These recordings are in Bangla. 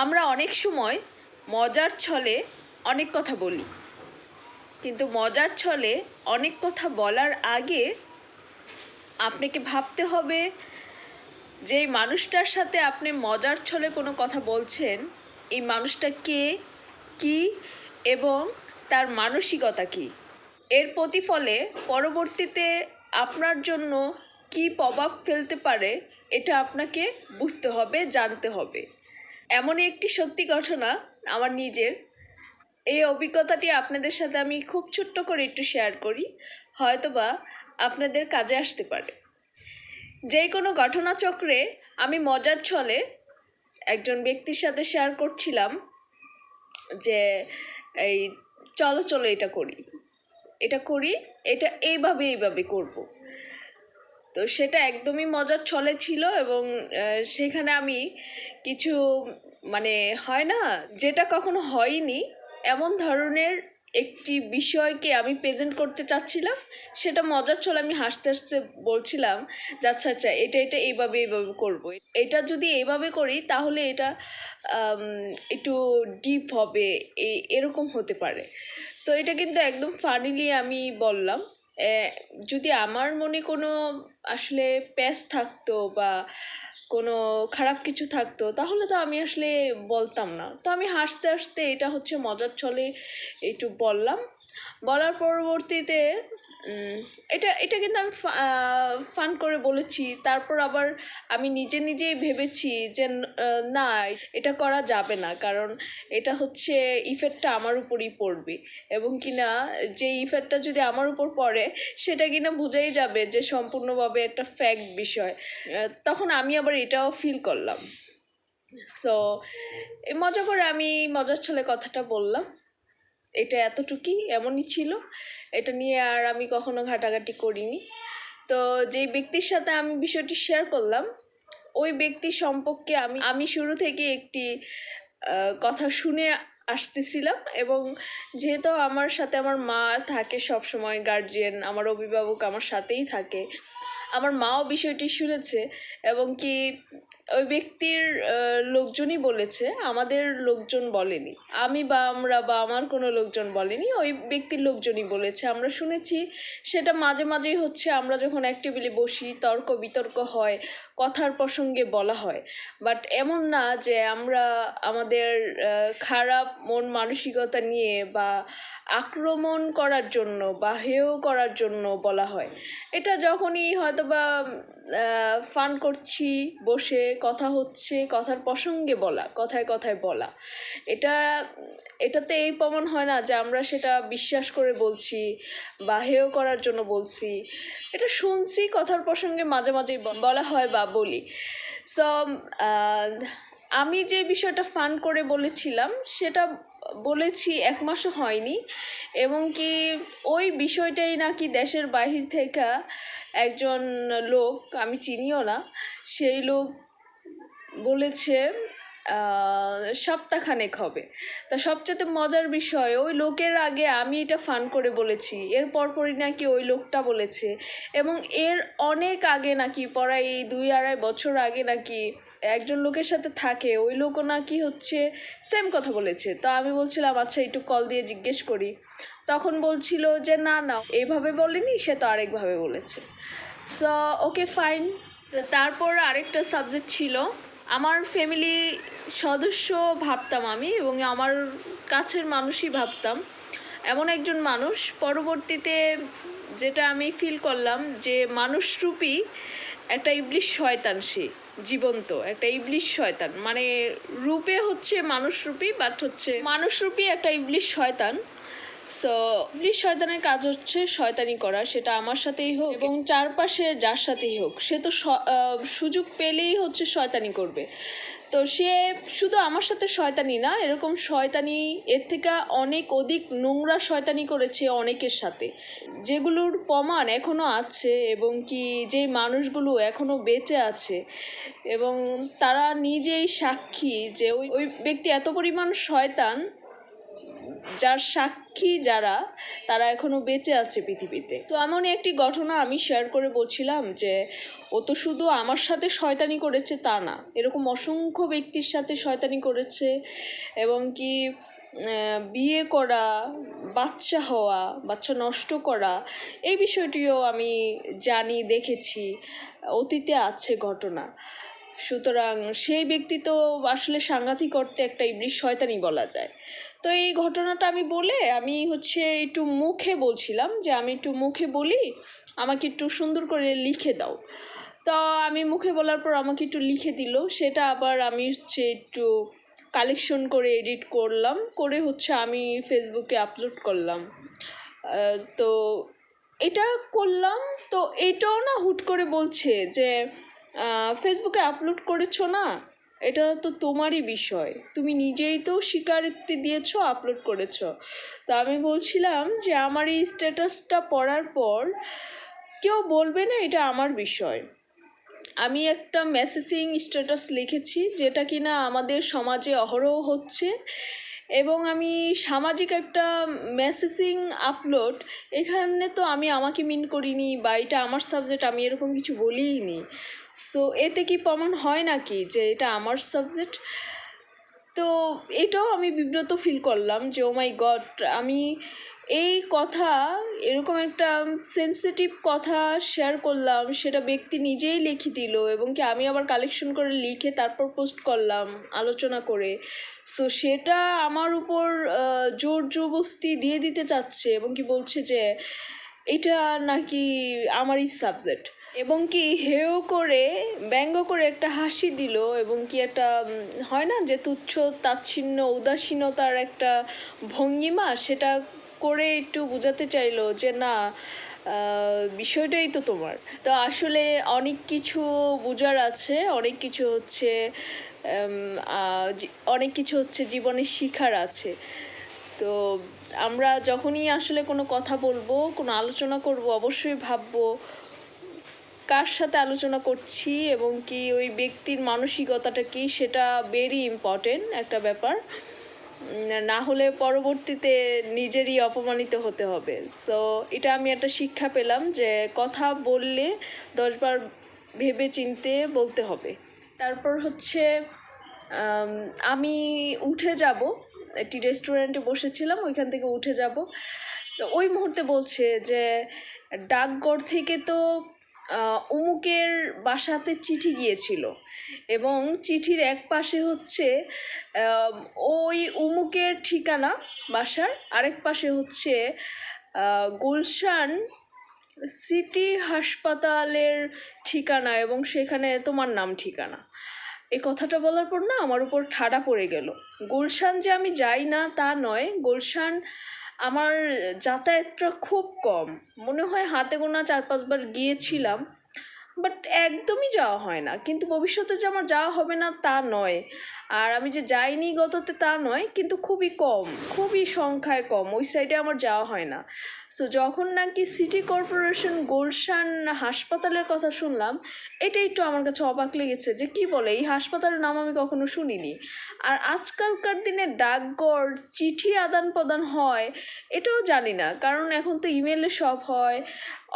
আমরা অনেক সময় মজার ছলে অনেক কথা বলি, কিন্তু মজার ছলে অনেক কথা বলার আগে আপনাকে ভাবতে হবে যে এই মানুষটার সাথে আপনি মজার ছলে কোনো কথা বলছেন, এই মানুষটা কে, কি, এবং তার মানসিকতা কি? এর প্রতিফলে পরবর্তীতে আপনার জন্য কি প্রভাব ফেলতে পারে, এটা আপনাকে বুঝতে হবে, জানতে হবে। এমনই একটি সত্যি ঘটনা আমার নিজের। এই অভিজ্ঞতাটি আপনাদের সাথে আমি খুব ছোট্ট করে একটু শেয়ার করি, হয়তোবা আপনাদের কাজে আসতে পারে। যে কোনো ঘটনাচক্রে আমি মজার ছলে একজন ব্যক্তির সাথে শেয়ার করছিলাম যে এই চলো চলো এটা করি। এটা করি, এটা এইভাবে এইভাবে করব। তো সেটা একদমই মজার ছলে ছিল এবং সেখানে আমি কিছু মানে হয় না, যেটা কখনো হয়নি, এমন ধরনের একটি বিষয়কে আমি প্রেজেন্ট করতে চাচ্ছিলাম। সেটা মজার ছলে আমি হাসতে হাসতে বলছিলাম যে আচ্ছা আচ্ছা এটা এটা এইভাবে এইভাবে করব। এটা যদি এইভাবে করি, তাহলে এটা একটু ডিপ হবে এরকম হতে পারে। সো এটা কিন্তু একদম ফানিলি আমি বললাম। যদি আমার মনে কোনো আসলে প্যাস থাকতো বা কোনো খারাপ কিছু থাকতো, তাহলে তো আমি আসলে বলতাম না। তো আমি হাসতে হাসতে এটা হচ্ছে মজার ছলে একটু বললাম। বলার পরবর্তীতে এটা এটা কিন্তু আমি ফান করে বলেছি। তারপর আবার আমি নিজে নিজেই ভেবেছি যে ন- এটা করা যাবে না। কারণ এটা হচ্ছে ইফেক্টটা আমার উপরই পড়বে। এবং কিনা যে ইফেক্টটা যদি আমার উপর পড়ে, সেটা কিনা বোঝাই যাবে যে সম্পূর্ণভাবে একটা ফ্যাক্ট বিষয়। তখন আমি আবার এটাও ফিল করলাম। সো মজা করে আমি মজার ছলে কথাটা বললাম। এটা এতটুকুই, এমনই ছিল। এটা নিয়ে আর আমি কখনো ঘাটাঘাটি করিনি। তো যেই ব্যক্তির সাথে আমি বিষয়টি শেয়ার করলাম, ওই ব্যক্তি সম্পর্কে আমি আমি শুরু থেকে একটি কথা শুনে আসতেছিলাম এবং যেহেতু আমার সাথে আমার মা থাকে সব সময় গার্জিয়ান আমার অভিভাবক আমার সাথেই থাকে আমার মাও বিষয়টি শুনেছে এবং কি ওই ব্যক্তির লোকজনই বলেছে, আমাদের লোকজন বলেনি। আমি বা আমরা বা আমার কোনো লোকজন বলেনি, ওই ব্যক্তির লোকজনই বলেছে। আমরা শুনেছি, সেটা মাঝে মাঝেই হচ্ছে আমরা যখন এক বসি, তর্ক বিতর্ক হয়, কথার প্রসঙ্গে বলা হয়। বাট এমন না যে আমরা আমাদের খারাপ মন মানসিকতা নিয়ে বা আক্রমণ করার জন্য বা হেয় করার জন্য বলা হয়। এটা যখনই হয়তো বা ফান করছি, বসে, কথা হচ্ছে, কথার প্রসঙ্গে বলা, কথায় কথায় বলা। এটা, এটাতে এই প্রমাণ হয় না যে আমরা সেটা বিশ্বাস করে বলছি বা হেয় করার জন্য বলছি। এটা শুনছি, কথার প্রসঙ্গে মাঝে মাঝে বলা হয় বা বলি। সো আমি যে বিষয়টা ফান করে বলেছিলাম, সেটা বলেছি, এক মাসও হয়নি। এবং কি ওই বিষয়টাই নাকি দেশের বাহির থেকে একজন লোক, আমি চিনিও না, সেই লোক বলেছে সপ্তাহখানেক হবে। তা সবচেয়ে মজার বিষয়, ওই লোকের আগে আমি এটা ফান করে বলেছি, এর পরপরই নাকি ওই লোকটা বলেছে, এবং এর অনেক আগে নাকি পড়াই এই দুই আড়াই বছর আগে নাকি একজন লোকের সাথে থাকে, ওই লোকও নাকি হচ্ছে সেম কথা বলেছে। তো আমি বলছিলাম আচ্ছা একটু কল দিয়ে জিজ্ঞেস করি। তখন বলছিল যে, না না এইভাবে বলেনি, সে তো আরেকভাবে বলেছে। সো ওকে ফাইন তারপর আরেকটা সাবজেক্ট ছিল আমার ফ্যামিলি সদস্য ভাবতাম আমি এবং আমার কাছের মানুষই ভাবতাম। এমন একজন মানুষ, পরবর্তীতে যেটা আমি ফিল করলাম যে মানুষরূপী একটা ইবলিশ শয়তান সে, জীবন্ত একটা ইবলিশ শয়তান। মানে রূপে হচ্ছে মানুষরূপী বাট হচ্ছে মানুষরূপী একটা ইবলিশ শয়তান। সো ইবলিশ শয়তানের কাজ হচ্ছে শয়তানি করা, সেটা আমার সাথেই হোক এবং চারপাশে যার সাথেই হোক। সে তো সুযোগ পেলেই হচ্ছে শয়তানি করবে। তো সে শুধু আমার সাথে শয়তানি না, এরকম শয়তানি, এর থেকে অনেক অধিক নোংরা শয়তানি করেছে অনেকের সাথে। যেগুলোর প্রমাণ এখনও আছে এবং কি যে মানুষগুলো এখনও বেঁচে আছে এবং তারা নিজেই সাক্ষী যে ওই ওই ব্যক্তি এত পরিমাণ শয়তান যার সাক্ষী যারা, তারা এখনও বেঁচে আছে পৃথিবীতে। তো এমনই একটি ঘটনা আমি শেয়ার করে বলছিলাম যে, ও তো শুধু আমার সাথে শয়তানি করেছে তা না, এরকম অসংখ্য ব্যক্তির সাথে শয়তানি করেছে এবং কি বিয়ে করা, বাচ্চা হওয়া, বাচ্চা নষ্ট করা, এই বিষয়টিও আমি জানি, দেখেছি, অতীতে আছে ঘটনা। সুতরাং সেই ব্যক্তি তো আসলে সাংঘাতিক অর্থে একটা ইবলিশ শয়তানি বলা যায়। তো এই ঘটনাটা আমি বলে আমি হচ্ছে একটু মুখে বলছিলাম যে আমি একটু মুখে বলি, আমাকে একটু সুন্দর করে লিখে দাও। তো আমি মুখে বলার পর আমাকে একটু লিখে দিল, সেটা আবার আমি হচ্ছে একটু কালেকশন করে এডিট করলাম, করে হচ্ছে আমি ফেসবুকে আপলোড করলাম। তো এটা করলাম, তো এটাও না হুট করে বলছে যে ফেসবুকে আপলোড করেছ না? এটা তো তোমারই বিষয়। তুমি নিজেই তো স্বীকারোক্তি দিয়েছ আপলোড করেছ। তো আমি বলছিলাম যে আমার এই স্ট্যাটাসটা পড়ার পর কেউ বলবে না এটা আমার বিষয়। আমি একটা মেসেজিং স্ট্যাটাস লিখেছি যেটা কিনা আমাদের সমাজে অহরহ হচ্ছে এবং আমি সামাজিক একটা মেসেজিং আপলোড এখানে তো আমি আমাকে মিন করিনি বা এটা আমার সাবজেক্ট আমি এরকম কিছু বলিই নি সো এতে কি প্রমাণ হয় নাকি যে এটা আমার সাবজেক্ট তো এটাও আমি বিব্রত ফিল করলাম যে ও মাই গড আমি এই কথা, এরকম একটা সেন্সিটিভ কথা শেয়ার করলাম, সেটা ব্যক্তি নিজেই লিখে দিল এবং কি আমি আবার কালেকশন করে লিখে তারপর পোস্ট করলাম, আলোচনা করে। সো সেটা আমার উপর জোর জবস্তি দিয়ে দিতে চাচ্ছে এবং কি বলছে যে, এটা নাকি আমারই সাবজেক্ট এবং কি হেও করে, ব্যঙ্গ করে একটা হাসি দিল এবং কি একটা হয় না যে তুচ্ছ তাচ্ছিন্ন উদাসীনতার একটা ভঙ্গিমা সেটা করে একটু বোঝাতে চাইলো যে না বিষয়টাই তো তোমার। তো আসলে অনেক কিছু বোঝার আছে, অনেক কিছু হচ্ছে অনেক কিছু হচ্ছে জীবনে শিখার আছে। তো আমরা যখনই আসলে কোনো কথা বলব, কোনো আলোচনা করব, অবশ্যই ভাববো কার সাথে আলোচনা করছি এবং কি ওই ব্যক্তির মানসিকতাটা কি সেটা ভেরি ইম্পর্টেন্ট একটা ব্যাপার। না হলে পরবর্তীতে নিজেরই অপমানিত হতে হবে। সো এটা আমি একটা শিক্ষা পেলাম যে কথা বললে দশবার ভেবে চিনতে বলতে হবে। তারপর হচ্ছে, আমি উঠে যাব, একটি রেস্টুরেন্টে বসেছিলাম, ওইখান থেকে উঠে যাব। তো ওই মুহূর্তে বলছে যে, ডাকঘর থেকে তো অমুকের বাসাতে চিঠি গিয়েছিল এবং চিঠির এক পাশে হচ্ছে ওই অমুকের ঠিকানা বাসার, আরেক পাশে হচ্ছে গুলশান সিটি হাসপাতালের ঠিকানা এবং সেখানে তোমার নাম ঠিকানা। এই কথাটা বলার পর না আমার উপর ঠাডা পড়ে গেল। গুলশান যে আমি যাই না তা নয়, গুলশান আমার যাতায়াতটা খুব কম। মনে হয় হাতে গোনা চার পাঁচবার গিয়েছিলাম বাট একদমই যাওয়া হয় না। কিন্তু ভবিষ্যতে যে আমার যাওয়া হবে না তা নয়। আর আমি যে যাইনি গততে তা নয়, কিন্তু খুবই কম, খুবই সংখ্যায় কম, ওই সাইডে আমার যাওয়া হয় না। সো যখন নাকি সিটি কর্পোরেশন গুলশান হাসপাতালের কথা শুনলাম এটা একটু আমার কাছে অবাক লেগেছে যে কি বলে, এই হাসপাতালের নাম আমি কখনো শুনিনি। আর আজকালকার দিনে ডাকঘর, চিঠি আদান প্রদান হয়, এটাও জানি না, কারণ এখন তো ইমেলে সব হয়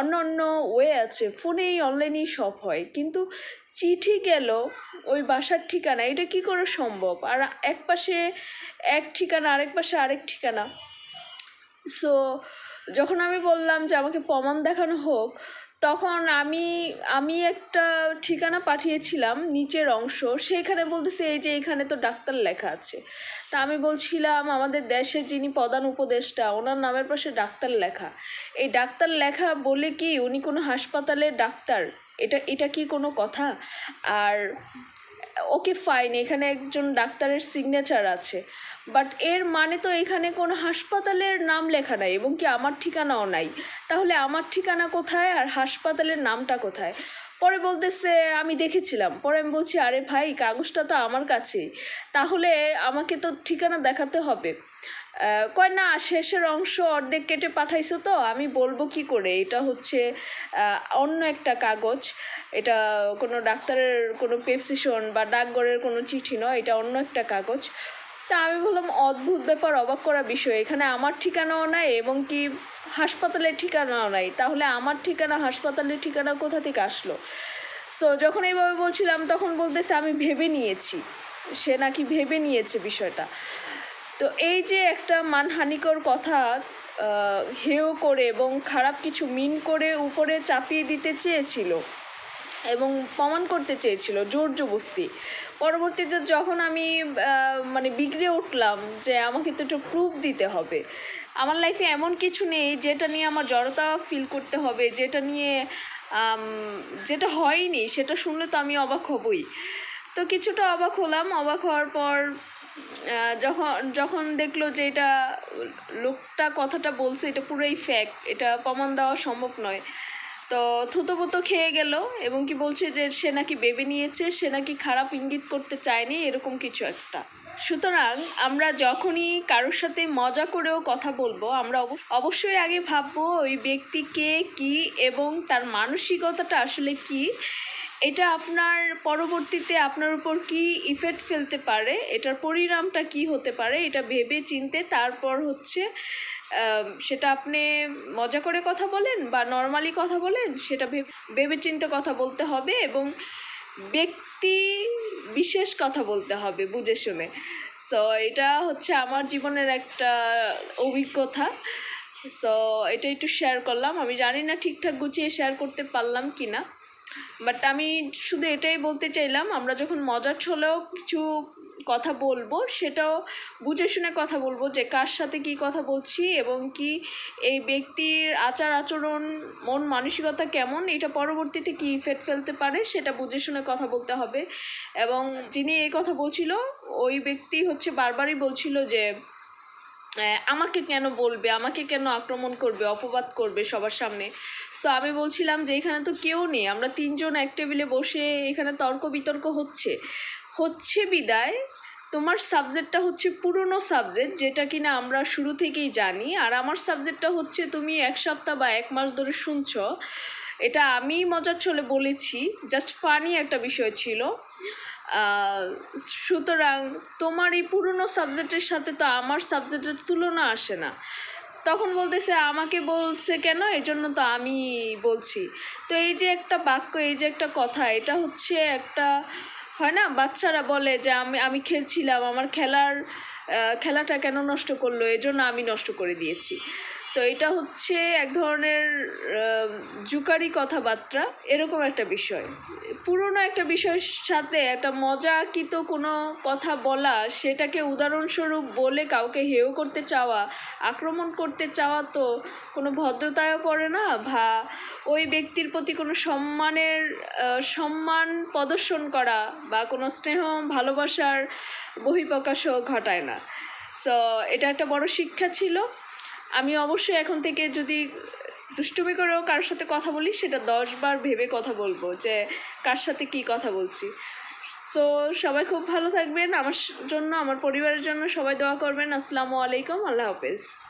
অন্য অন্য ওয়ে আছে ফোনেই অনলাইনেই সব হয়। কিন্তু চিঠি গেল ওই বাসার ঠিকানা এটা কি করে সম্ভব? আর এক পাশে এক ঠিকানা, আরেক পাশে আরেক ঠিকানা। সো যখন আমি বললাম যে আমাকে প্রমাণ দেখানো হোক, তখন আমি আমি একটা ঠিকানা পাঠিয়েছিলাম নিচের অংশ। সেইখানে বলতেছে, এই যে এখানে তো ডাক্তার লেখা আছে। তা আমি বলছিলাম, আমাদের দেশে যিনি প্রধান উপদেষ্টা, ওনার নামের পাশে ডাক্তার লেখা। এই ডাক্তার লেখা বলে কি উনি কোনো হাসপাতালের ডাক্তার? এটা এটা কি কোনো কথা? আর ওকে ফাইন এখানে একজন ডাক্তারের সিগনেচার আছে। বাট এর মানে তো এখানে কোনো হাসপাতালের নাম লেখা নাই, এবং কি আমার ঠিকানাও নাই। তাহলে আমার ঠিকানা কোথায় আর হাসপাতালের নামটা কোথায়? পরে বলতেছে, আমি দেখেছিলাম। পরে আমি বলছি, আরে ভাই, কাগজটা তো আমার কাছেই। তাহলে আমাকে তো ঠিকানা দেখাতে হবে। কয় না, শেষের অংশ অর্ধেক কেটে পাঠাইছো তো, আমি বলব কি করে? এটা হচ্ছে অন্য একটা কাগজ। এটা কোনো ডাক্তারের কোনো প্রেসক্রিপশন বা ডাকঘরের কোনো চিঠি নয়, এটা অন্য একটা কাগজ। তা আমি বললাম, অদ্ভুত ব্যাপার, অবাক করা বিষয়। এখানে আমার ঠিকানাও নাই এবং কি হাসপাতালের ঠিকানাও নাই। তাহলে আমার ঠিকানা, হাসপাতালের ঠিকানা কোথা থেকে আসলো? সো যখন এইভাবে বলছিলাম, তখন বলতেছে, আমি ভেবে নিয়েছি। সে নাকি ভেবে নিয়েছে বিষয়টা। তো এই যে একটা মানহানিকর কথা হেয় করে এবং খারাপ কিছু মিন করে উপরে চাপিয়ে দিতে চেয়েছিল এবং প্রমাণ করতে চেয়েছিল জোর জবস্তি পরবর্তীতে যখন আমি মানে বিগড়ে উঠলাম যে আমাকে তো একটু প্রুফ দিতে হবে, আমার লাইফে এমন কিছু নেই যেটা নিয়ে আমার জড়তা ফিল করতে হবে, যেটা নিয়ে যেটা হয়নি সেটা শুনলে তো আমি অবাক হবই। তো কিছুটা অবাক হলাম। অবাক হওয়ার পর যখন যখন দেখল যে এটা লোকটা কথাটা বলছে, এটা পুরোই ফ্যাক্ট এটা প্রমাণ দেওয়া সম্ভব নয়। তো থুতোপুতো খেয়ে গেল এবং কি বলছে যে সে নাকি ভেবে নিয়েছে, সে নাকি খারাপ ইঙ্গিত করতে চায়নি, এরকম কিছু একটা। সুতরাং আমরা যখনই কারোর সাথে মজা করেও কথা বলব, আমরা অবশ্যই আগে ভাববো ওই ব্যক্তি কে, কী, এবং তার মানসিকতাটা আসলে কি। এটা আপনার পরবর্তীতে আপনার উপর কি ইফেক্ট ফেলতে পারে? এটার পরিণামটা কি হতে পারে? এটা ভেবে চিনতে তারপর হচ্ছে সেটা আপনি মজা করে কথা বলেন বা নর্মালি কথা বলেন, সেটা ভেবে চিনতে কথা বলতে হবে এবং ব্যক্তি বিশেষ কথা বলতে হবে, বুঝে শুনে। সো এটা হচ্ছে আমার জীবনের একটা অভিজ্ঞতা। সো এটা একটু শেয়ার করলাম। আমি জানি না ঠিকঠাক গুছিয়ে শেয়ার করতে পারলাম কি না বাট আমি শুধু এটাই বলতে চাইলাম, আমরা যখন মজার ছলেও কিছু কথা বলব, সেটাও বুঝে শুনে কথা বলব যে কার সাথে কি কথা বলছি এবং কি এই ব্যক্তির আচার আচরণ, মন মানসিকতা কেমন, এটা পরবর্তীতে কি ইফেক্ট ফেলতে পারে, সেটা বুঝে শুনে কথা বলতে হবে। এবং যিনি এই কথা বলছিল, ওই ব্যক্তি হচ্ছে বারবারই বলছিল যে আমাকে কেন বলবে? আমাকে কেন আক্রমণ করবে? অপবাদ করবে সবার সামনে? সো আমি বলছিলাম যে, এখানে তো কেউ নেই। আমরা তিনজন এক টেবিলে বসে এখানে তর্ক বিতর্ক হচ্ছে। হচ্ছে বিদায়, তোমার সাবজেক্টটা হচ্ছে পুরনো সাবজেক্ট, যেটা কিনা আমরা শুরু থেকেই জানি। আর আমার সাবজেক্টটা হচ্ছে তুমি এক সপ্তাহ বা এক মাস ধরে শুনছো। এটা আমি মজার ছলে বলেছি জাস্ট ফানি একটা বিষয় ছিল। সুতরাং তোমার এই পুরনো সাবজেক্টের সাথে তো আমার সাবজেক্টের তুলনা আসে না। তখন বলতেছে, আমাকে বলছে কেন? এই জন্য তো আমি বলছি। তো এই যে একটা বাক্য, এই যে একটা কথা, এটা হচ্ছে একটা, হয় না? বাচ্চারা বলে যে, আমি আমি খেলছিলাম, আমার খেলার খেলাটা কেন নষ্ট করল? এজন্য আমি নষ্ট করে দিয়েছি। তো এটা হচ্ছে এক ধরনের জুকারি কথাবার্তা, এরকম একটা বিষয়। পুরনো একটা বিষয়ের সাথে একটা মজাকিত কোনো কথা বলা, সেটাকে উদাহরণস্বরূপ বলে কাউকে হেয় করতে চাওয়া, আক্রমণ করতে চাওয়া তো কোনো ভদ্রতায়ও পড়ে না, বা ওই ব্যক্তির প্রতি কোনো সম্মানের সম্মান প্রদর্শন করা বা কোনো স্নেহ, ভালোবাসার বহিঃপ্রকাশও ঘটায় না। সো এটা একটা বড় শিক্ষা ছিল। আমি অবশ্যই এখন থেকে যদি দুষ্টুমি করেও কারোর সাথে কথা বলি, সেটা দশবার ভেবে কথা বলব যে কার সাথে কি কথা বলছি। তো সবাই খুব ভালো থাকবেন। আমার জন্য, আমার পরিবারের জন্য সবাই দোয়া করবেন। আসসালামু আলাইকুম। আল্লাহ হাফেজ।